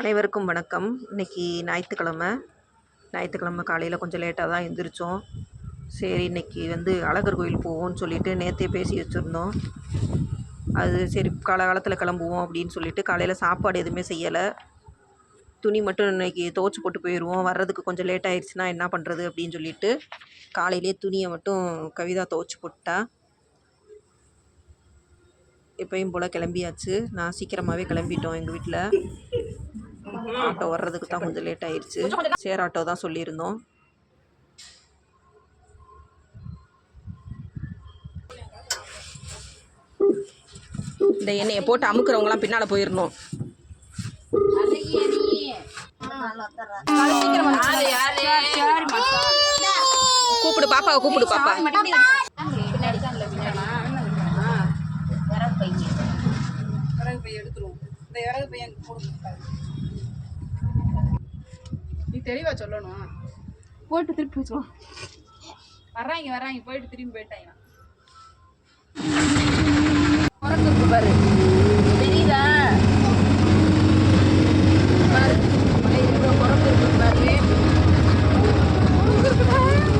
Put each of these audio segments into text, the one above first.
அனைவருக்கும் வணக்கம். இன்னைக்கு ஞாயிற்றுக்கிழமை. ஞாயிற்றுக்கிழமை காலையில் கொஞ்சம் லேட்டாக தான் எழுந்திரிச்சோம் சரி இன்னைக்கு வந்து அழகர் கோயில் போவோம்னு சொல்லிட்டு நேற்றே பேசி வச்சுருந்தோம். அது சரி காலகாலத்தில் கிளம்புவோம் அப்படின்னு சொல்லிட்டு காலையில் சாப்பாடு எதுவுமே செய்யலை. துணி மட்டும் இன்னைக்கு துவச்சி போட்டு போயிடுவோம். வர்றதுக்கு கொஞ்சம் லேட் ஆயிடுச்சுன்னா என்ன பண்ணுறது அப்படின்னு சொல்லிட்டு காலையிலே துணியை மட்டும் கவிதா துவச்சி போட்டா. எப்பயும் போல் கிளம்பியாச்சு. நான் சீக்கிரமாகவே கிளம்பிட்டோம் எங்கள் வீட்டில் ஆட்டோ வர்றதுக்கு தான் கொஞ்சம் லேட் ஆயிடுச்சு சேர் ஆட்டோ தான் சொல்லியிருந்தோம். இந்த எண்ணெயை போட்டு அமுக்குறவங்களாம் பின்னால் போயிடணும் கூப்பிடு பாப்பாவை கூப்பிடு பாப்பா. எடுத்துருவோம். இந்த விறகு பையன் போடுங்க. நீ தெளிவா சொல்லணும். போட்டு திருப்பி வச்சுருவோம். வர்றாங்க வர்றாங்க போயிட்டு திரும்பி போயிட்டாங்க. குரங்கு பாரு. தெரியுதா? பாரு. இருக்கு பாரு.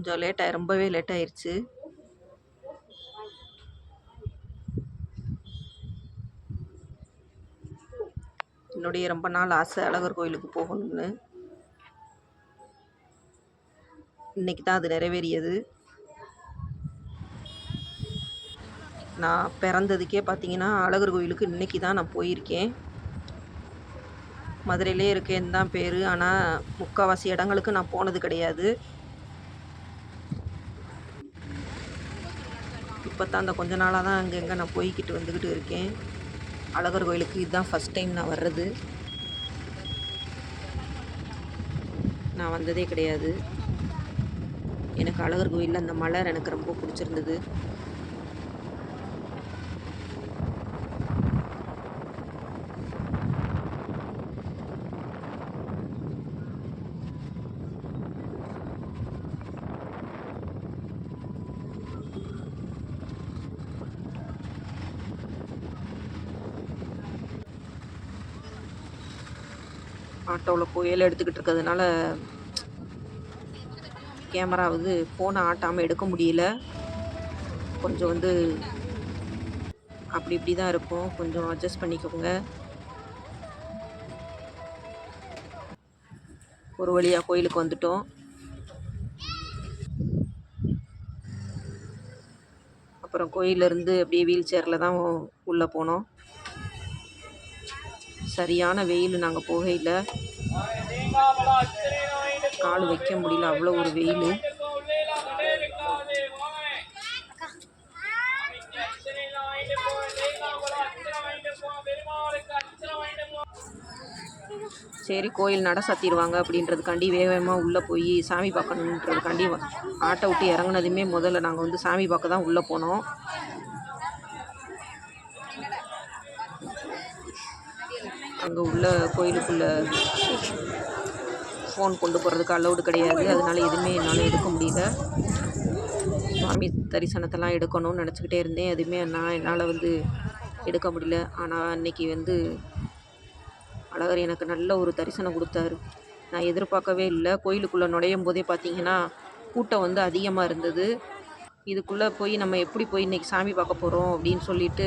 கொஞ்சம் லேட்டாக ரொம்பவே லேட் ஆயிடுச்சு என்னுடைய ரொம்ப நாள் ஆசை அழகர் கோயிலுக்கு போகணும்னு. இன்னைக்கு தான் அது நிறைவேறியது. நான் பிறந்ததுக்கே பார்த்தீங்கன்னா அழகர் கோயிலுக்கு இன்னைக்கு தான் நான் போயிருக்கேன். மதுரையிலே இருக்கேன்னு தான் பேர். ஆனால் முக்கால்வாசி இடங்களுக்கு நான் போனது கிடையாது. இப்போ தான் அந்த கொஞ்ச நாளாக தான் அங்கங்கே நான் போய்கிட்டு வந்துக்கிட்டு இருக்கேன். அழகர் கோயிலுக்கு இதுதான் ஃபஸ்ட் டைம் நான் வர்றது. நான் வந்ததே கிடையாது. எனக்கு அழகர் கோயிலில் அந்த மலர் எனக்கு ரொம்ப பிடிச்சிருந்தது. ஆட்டோவில் புயல் எடுத்துக்கிட்டு இருக்கிறதுனால கேமரா வந்து ஃபோனை ஆட்டாமல் எடுக்க முடியல. கொஞ்சம் வந்து அப்படி இப்படி தான் இருக்கும். கொஞ்சம் அட்ஜஸ்ட் பண்ணிக்கோங்க. ஒரு வழியாக கோயிலுக்கு வந்துட்டோம். அப்புறம் கோயிலேருந்து அப்படியே வீல் சேரில் தான் உள்ளே போனோம். சரியான வெயில் நாங்கள் போகையில். கால் வைக்க முடியல அவ்வளோ ஒரு வெயில். சரி கோயில் நட சாத்திடுவாங்க அப்படின்றதுக்காண்டி வேக வேகமாக உள்ளே போய் சாமி பார்க்கணுன்றதுக்காண்டி ஆட்டை விட்டு இறங்குனதுமே முதல்ல நாங்கள் வந்து சாமி பார்க்க தான் உள்ளே போனோம். அங்கே உள்ள கோயிலுக்குள்ளே ஃபோன் கொண்டு போகிறதுக்கு அலௌடு கிடையாது. அதனால் எதுவுமே என்னால் எடுக்க முடியல. சுவாமி தரிசனத்தெல்லாம் எடுக்கணும்னு நினச்சிக்கிட்டே இருந்தேன். எதுவுமே நான் என்னால் வந்து எடுக்க முடியல. ஆனால் அன்னைக்கு வந்து அழகர் எனக்கு நல்ல ஒரு தரிசனம் கொடுத்தாரு. நான் எதிர்பார்க்கவே இல்லை. கோயிலுக்குள்ளே நுழையும் போதே பார்த்தீங்கன்னா கூட்டம் வந்து அதிகமாக இருந்தது. இதுக்குள்ளே போய் நம்ம எப்படி போய் இன்றைக்கி சாமி பார்க்க போகிறோம் அப்படின்னு சொல்லிட்டு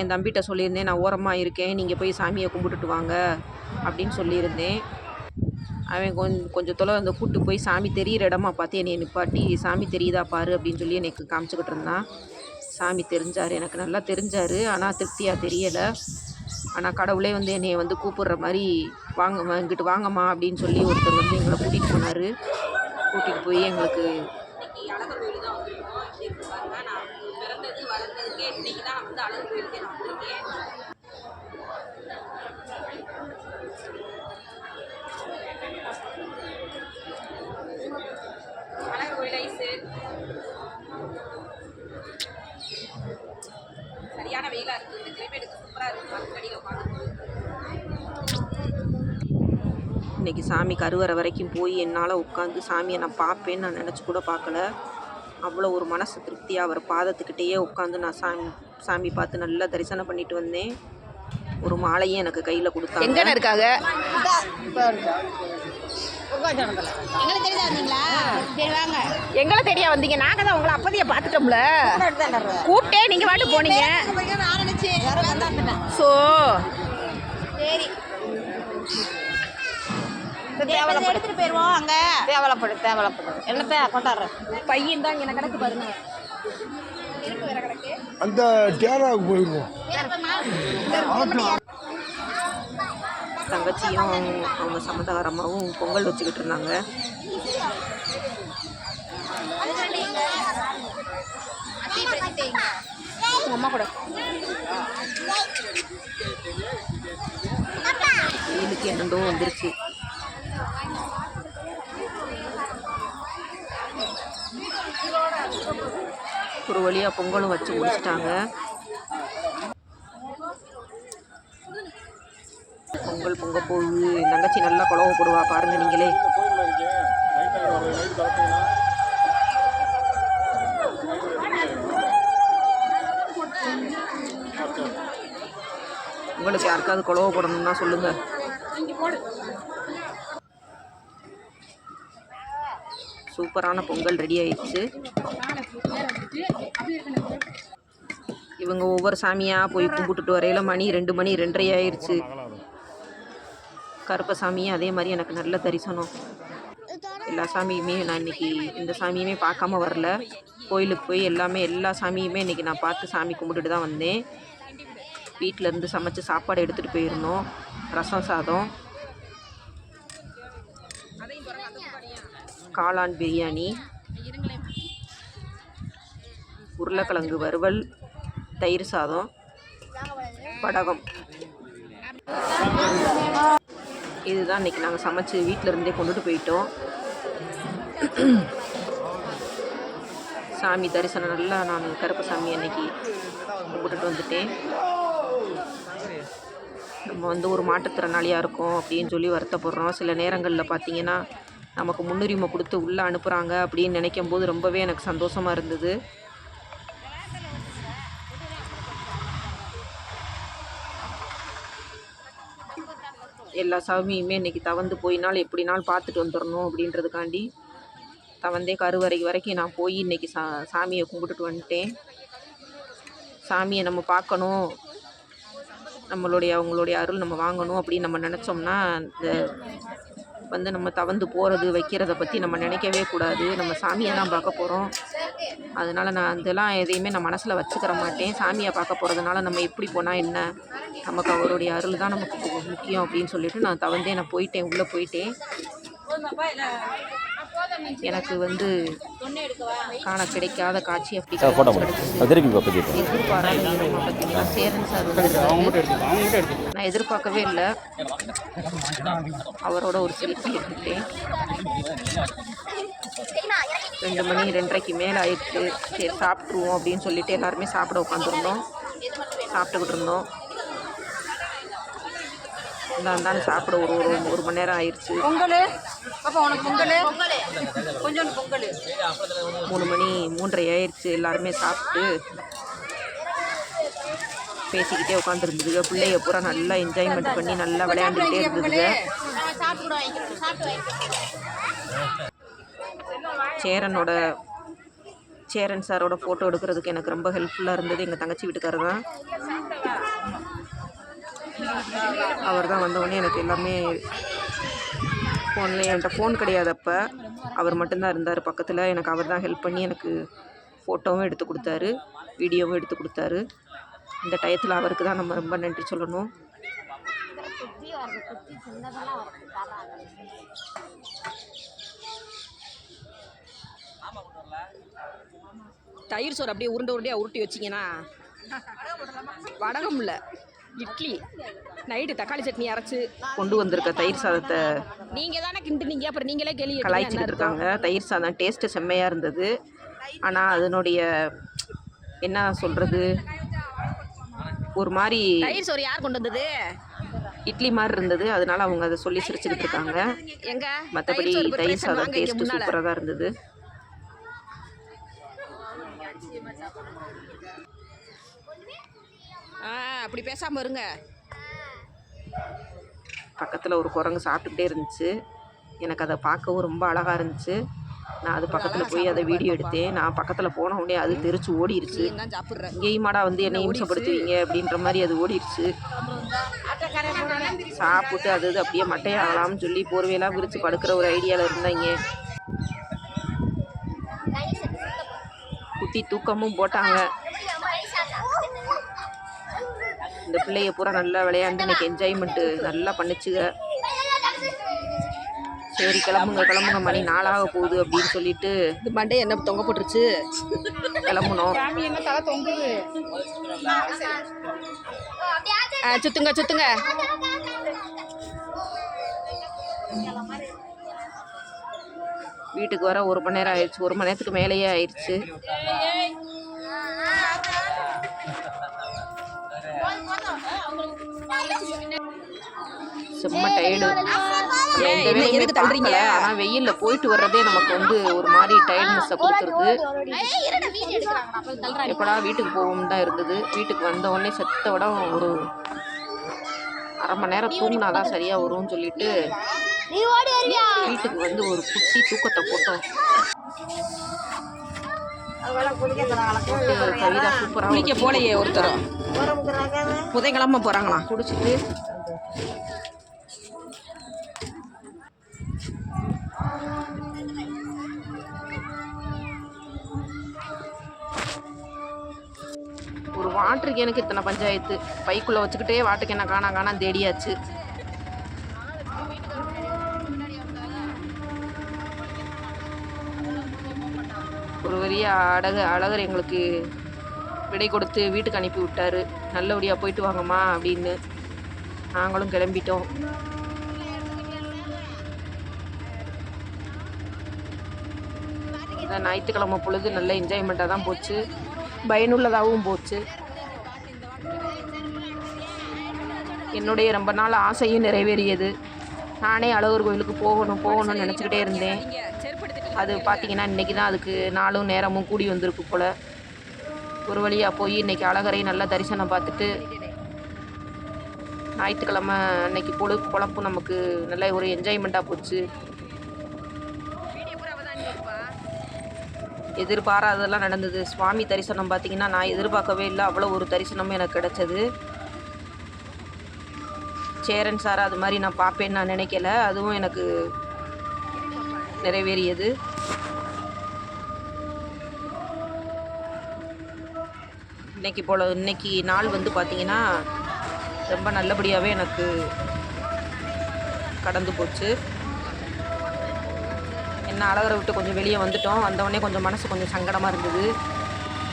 என் தம்பிகிட்ட சொல்லியிருந்தேன் நான் ஓரமாக இருக்கேன் நீங்கள் போய் சாமியை கும்பிட்டுட்டு வாங்க அப்படின்னு சொல்லியிருந்தேன். அவன் கொஞ்சம் கொஞ்சம் தொலை அந்த கூட்டு போய் சாமி தெரியிற இடமா பார்த்து என்னை நிப்பாட்டி சாமி தெரியுதா பாரு அப்படின்னு சொல்லி எனக்கு காமிச்சிக்கிட்டு இருந்தான். சாமி தெரிஞ்சார் எனக்கு நல்லா தெரிஞ்சார் ஆனால் திருப்தியாக தெரியலை. ஆனால் கடவுளே வந்து என்னை வந்து கூப்பிடுற மாதிரி வாங்க இங்கிட்டு வாங்கம்மா அப்படின்னு சொல்லி ஒருத்தர் வந்து எங்களை கூட்டிகிட்டு போனார். கூட்டிகிட்டு போய் எங்களுக்கு அழகர் கோயில் தான் வந்திருக்கோம் நான் பிறந்தது வளர்ந்ததுக்கே இன்னைக்கு தான் வந்து அழகர் கோயிலுக்கே நான் வந்திருக்கேன் கருவறை வரைக்கும் போய் என்னால் உட்காந்து சாமியை நான் பார்ப்பேன்னு நான் நினச்சி கூட பார்க்கல. அவ்வளோ ஒரு மனசு திருப்தியாக அவர் பாதத்துக்கிட்டேயே உட்காந்து நான் சாமி சாமி பார்த்து நல்லா தரிசனம் பண்ணிட்டு வந்தேன். ஒரு மாலையும் எனக்கு கையில் கொடுத்தாங்க. எங்கன்னு இருக்காங்க? சரி எங்களை தெரியா வந்தீங்க? நாங்க தான் உங்களை அப்பதைய பார்த்துட்டோம்ல. கூப்பிட்டே நீங்க வாட்டு போனீங்க. நான் நினைச்சேன் ஸோ சரி எடுத்துட்டு போயிருவோம் அங்க. தேவலப்படு தேவலப்படு. என்னத்த கொண்டாடுறேன் பையன் தான் இங்கே கிடக்கு பாருங்க. அந்த டேராவுக்கு போயிடுவோம் தங்கச்சியும் அவங்க சம்மந்தகாரமாகவும் பொங்கல் வச்சுக்கிட்டு இருந்தாங்க. அம்மா கூட. வெயிலுக்கு என்னண்டோ வந்துருச்சு. ஒரு வழியாக பொங்கலும் வச்சு முடிச்சிட்டாங்க. பொங்கல் பொங்க போகுது. என் தங்கச்சி நல்லா குழவு போடுவா பாருங்க நீங்களே. உங்களுக்கு யாருக்காவது குழவு போடணும்னா சொல்லுங்க. சூப்பரான பொங்கல் ரெடி ஆயிடுச்சு. இவங்க ஒவ்வொரு சாமியாக போய் கும்பிட்டுட்டு வரையில மணி ரெண்டு மணி ரெண்டரை ஆயிடுச்சு கருப்பசாமியும் அதே மாதிரி எனக்கு நல்ல தரிசனம். எல்லா சாமியுமே நான் இன்னைக்கு இந்த சாமியுமே பார்க்காம வரல. கோயிலுக்கு போய் எல்லாமே எல்லா சாமியுமே இன்னைக்கு நான் பார்த்து சாமி கும்பிட்டுட்டு தான் வந்தேன். வீட்டில் இருந்து சமைச்சு சாப்பாடு எடுத்துகிட்டு போயிருந்தோம். ரசம் சாதம். காளான் பிரியாணி. உருளைக்கிழங்கு வறுவல் தயிர் சாதம் படகம் இதுதான் இன்னைக்கு நாங்கள் சமைச்சு வீட்டில் இருந்தே கொண்டுட்டு போயிட்டோம். சாமி தரிசனம் நல்லா நான் கருப்பு சாமி அன்னைக்கு கும்பிட்டுட்டு வந்துட்டேன். நம்ம வந்து ஒரு மாற்றுத்திறனாளியாக இருக்கோம் அப்படின்னு சொல்லி வருத்தப்படுறோம். சில நேரங்களில் பார்த்தீங்கன்னா நமக்கு முன்னுரிமை கொடுத்து உள்ளே அனுப்புகிறாங்க அப்படின்னு நினைக்கும் போது ரொம்பவே எனக்கு சந்தோஷமாக இருந்தது. எல்லா சாமியுமே இன்னைக்கு தவந்து போயினால் எப்படினாலும் பார்த்துட்டு வந்துடணும் அப்படின்றதுக்காண்டி தவந்தே கருவறை வரைக்கும் நான் போய் இன்னைக்கு சா சாமியை கும்பிட்டுட்டு வந்துட்டேன். சாமியை நம்ம பார்க்கணும். நம்மளுடைய அவங்களுடைய அருள் நம்ம வாங்கணும் அப்படின்னு நம்ம நினச்சோம்னா இந்த வந்து நம்ம தவந்து போகிறது வைக்கிறத பற்றி நம்ம நினைக்கவே கூடாது. நம்ம சாமியை தான் பார்க்க போகிறோம் அதனால் நான் அதெல்லாம் எதையுமே நான் மனசில் வச்சுக்கிற மாட்டேன். சாமியை பார்க்க போகிறதுனால நம்ம எப்படி போனால் என்ன? நமக்கு அவருடைய அருள் தான் நமக்கு முக்கியம் அப்படின்னு சொல்லிட்டு நான் தவந்தே நான் போயிட்டேன். உள்ளே போயிட்டேன். எனக்கு வந்து காண கிடைக்காத காட்சி அப்படி எதிர்பாராத சேரன் சார். நான் எதிர்பார்க்கவே இல்லை. அவரோட ஒரு செல்ஃபி எடுத்துக்கிட்டேன் ரெண்டு மணி ரெண்டரைக்கு மேலே ஆயிடுச்சு. சரி சாப்பிட்ருவோம் அப்படின்னு சொல்லிட்டு எல்லாருமே சாப்பிட உட்காந்துருந்தோம் சாப்பிட்டுக்கிட்டு இருந்தோம். இந்தான்னு சாப்பிட ஒரு ஒரு ஒரு மணி நேரம் ஆயிடுச்சு பொங்கல்? பாப்பா உனக்கு பொங்கல்? கொஞ்சோண்டு பொங்கல். மூணு மணி மூன்றரை ஆயிடுச்சு எல்லாருமே சாப்பிட்டு பேசிக்கிட்டே உட்காந்துருந்துதுங்க பிள்ளைய பூரா நல்லா என்ஜாய்மெண்ட் பண்ணி நல்லா விளையாண்டுக்கிட்டே இருந்ததுங்க. சேரனோட சேரன் சாரோட ஃபோட்டோ எடுக்கிறதுக்கு எனக்கு ரொம்ப ஹெல்ப்ஃபுல்லாக இருந்தது. எங்கள் தங்கச்சி வீட்டுக்காரர் தான். அவர் தான் வந்தவொடனே எனக்கு எல்லாமே ஃபோனில் என்கிட்ட ஃபோன் கிடையாது அப்போ அவர் மட்டும்தான் இருந்தார். பக்கத்தில் எனக்கு அவர் தான் ஹெல்ப் பண்ணி எனக்கு ஃபோட்டோவும் எடுத்து கொடுத்தாரு வீடியோவும் எடுத்து கொடுத்தாரு. இந்த டயத்தில் அவருக்கு தான் நம்ம ரொம்ப நன்றி சொல்லணும். தயிர் சோறு அப்படியே உருண்டை உருண்டையாக உருட்டி வச்சிங்கன்னா வடகம் இல்லை. இட்லி. நைட்டு தக்காளி சட்னி அரைச்சு. கொண்டு வந்திருக்க தயிர் சாதத்தை நீங்கள் தானே கிண்டுனீங்க. அப்புறம் நீங்களே கேள்வி கலாய்ச்சிக்கிட்டு? இருக்காங்க. தயிர் சாதம் டேஸ்ட்டு செம்மையாக இருந்தது. ஆனால் அதனுடைய என்ன சொல்கிறது ஒரு மாதிரி தயிர் சோறு யார் கொண்டு வந்தது? இட்லி மாதிரி இருந்தது. அதனால அவங்க அதை சொல்லி சிரிச்சுக்கிட்டு இருக்காங்க. எங்க? மற்றபடி தயிர் சாதம் டேஸ்ட்டு சூப்பராக தான் இருந்தது. அப்படி பேசாம இருங்க. பக்கத்தில் ஒரு குரங்கு சாப்பிட்டுக்கிட்டே இருந்துச்சு. எனக்கு அதை பார்க்கவும் ரொம்ப அழகாக இருந்துச்சு. நான் அது பக்கத்தில் போய் அதை வீடியோ எடுத்தேன். நான் பக்கத்தில் போன உடனே அது தெரிச்சு ஓடிடுச்சு இங்கேயுமாடா வந்து என்னை இம்சப்படுத்துவீங்க அப்படின்ற மாதிரி அது ஓடிடுச்சு சாப்பிட்டு அது இது அப்படியே மட்டையாகலாம்னு சொல்லி போர்வையெல்லாம் விரித்து படுக்கிற ஒரு ஐடியாவில் இருந்தாங்க. குட்டி தூக்கமும் போட்டாங்க. இந்த பிள்ளைய பூரா நல்லா விளையாண்டு இன்னைக்கு என்ஜாய்மெண்ட்டு நல்லா பண்ணுச்சுங்க சரி கிளம்புங்க கிளம்புங்க மணி நாளாக போகுது அப்படின்னு சொல்லிட்டு இது மண்டே என்ன தொங்க போட்டுருச்சு? கிளம்புனோம். என்ன தலை தொங்குது? ஆ, சுத்துங்க சுத்துங்க. வீட்டுக்கு வர ஒரு மணி நேரம் ஆயிடுச்சு. ஒரு மணி நேரத்துக்கு மேலேயே ஆயிடுச்சு. செம்ம டயர்டு எந்த வேலையுமே தள்ளுறீங்க? ஆனால் வெயிலில் போயிட்டு வர்றதே நமக்கு வந்து ஒரு மாதிரி டயர்ட்னஸை கொடுத்துருது. எப்படா வீட்டுக்கு போவோம்னு தான் இருந்தது வீட்டுக்கு வந்த உடனே செத்த விட ஒரு அரை மணி நேரம் தூங்கினா தான் சரியாக வரும்னு சொல்லிட்டு வீட்டுக்கு வந்து ஒரு குட்டி தூக்கத்தை போட்டோம். போட்டு கவிதா சூப்பராக குளிக்க போலையே ஒருத்தரும். புதைக்கிழமை போகிறாங்களா குடிச்சிட்டு. ஒரு வாட்டருக்கு எனக்கு இத்தனை பஞ்சாயத்து. பைக்குள்ளே வச்சுக்கிட்டே வாட்டுக்கு என்ன காணா காணா தேடியாச்சு. ஒரு பெரிய அழகு அழகர் எங்களுக்கு விடை கொடுத்து வீட்டுக்கு அனுப்பி விட்டாரு. நல்லபடியாக போயிட்டு வாங்கம்மா அப்படின்னு நாங்களும் கிளம்பிட்டோம். இந்த ஞாயிற்றுக்கிழமை பொழுது நல்ல என்ஜாய்மெண்ட்டாக தான் போச்சு. பயனுள்ளதாகவும் போச்சு. என்னுடைய ரொம்ப நாள் ஆசையும் நிறைவேறியது. நானே அழகர் கோயிலுக்கு போகணும் போகணும்னு நினச்சிக்கிட்டே இருந்தேன். அது பார்த்தீங்கன்னா இன்றைக்கி தான் அதுக்கு நாளும் நேரமும் கூடி வந்திருக்கு போல். ஒரு வழியாக போய் இன்றைக்கி அழகரை நல்லா தரிசனம் பார்த்துட்டு ஞாயிற்றுக்கிழமை அன்னைக்கு பொழு பொழப்பு நமக்கு நல்ல ஒரு என்ஜாய்மெண்ட்டாக போச்சு. எதிர்பாராததெல்லாம் நடந்தது. சுவாமி தரிசனம் பார்த்தீங்கன்னா நான் எதிர்பார்க்கவே இல்லை. அவ்வளோ ஒரு தரிசனமும் எனக்கு கிடச்சது. சேரன் சார் அது மாதிரி நான் பார்ப்பேன்னு நான் நினைக்கல. அதுவும் எனக்கு நிறைவேறியது. இன்னைக்கு போல் இன்னைக்கு நாள் வந்து பார்த்திங்கன்னா ரொம்ப நல்லபடியாகவே எனக்கு கடந்து போச்சு. என்ன அழகரை விட்டு கொஞ்சம் வெளியே வந்துட்டோம். வந்தவொடனே கொஞ்சம் மனசு கொஞ்சம் சங்கடமாக இருந்தது.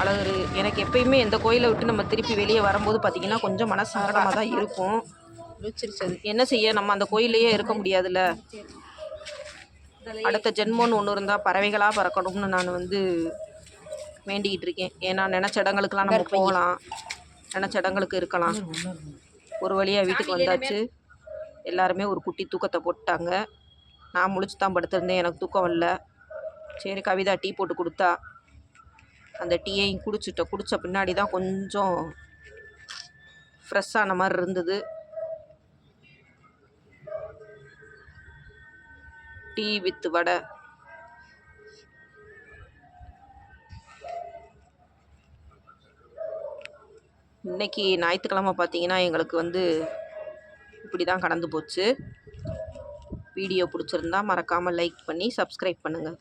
அழகர் எனக்கு எப்பயுமே எந்த கோயிலை விட்டு நம்ம திருப்பி வெளியே வரும்போது பார்த்திங்கன்னா கொஞ்சம் மனசு சங்கடமாக தான் இருக்கும். என்ன செய்ய நம்ம அந்த கோயிலையே இருக்க முடியாதுல்ல. அடுத்த ஜென்மோன்னு ஒன்று இருந்தால் பறவைகளாக பறக்கணும்னு நான் வந்து வேண்டிக்கிட்டு இருக்கேன். ஏன்னா நினச்ச இடங்களுக்கெல்லாம் நம்ம போகலாம். நினச்ச இடங்களுக்கு இருக்கலாம். ஒரு வழியாக வீட்டுக்கு வந்தாச்சு. எல்லாருமே ஒரு குட்டி தூக்கத்தை போட்டாங்க. நான் முழிச்சு தான் படுத்திருந்தேன். எனக்கு தூக்கம் வரல. சரி கவிதா டீ போட்டு கொடுத்தா. அந்த டீயையும் குடிச்சிட்டோம் குடித்த பின்னாடி தான் கொஞ்சம் ஃப்ரெஷ்ஷான மாதிரி இருந்தது. Tea with vada. இன்னைக்கு ஞாயிற்றுக்கிழமை பார்த்தீங்கன்னா எங்களுக்கு வந்து இப்படி தான் கடந்து போச்சு. வீடியோ பிடிச்சிருந்தா மறக்காமல் லைக் பண்ணி சப்ஸ்கிரைப் பண்ணுங்கள்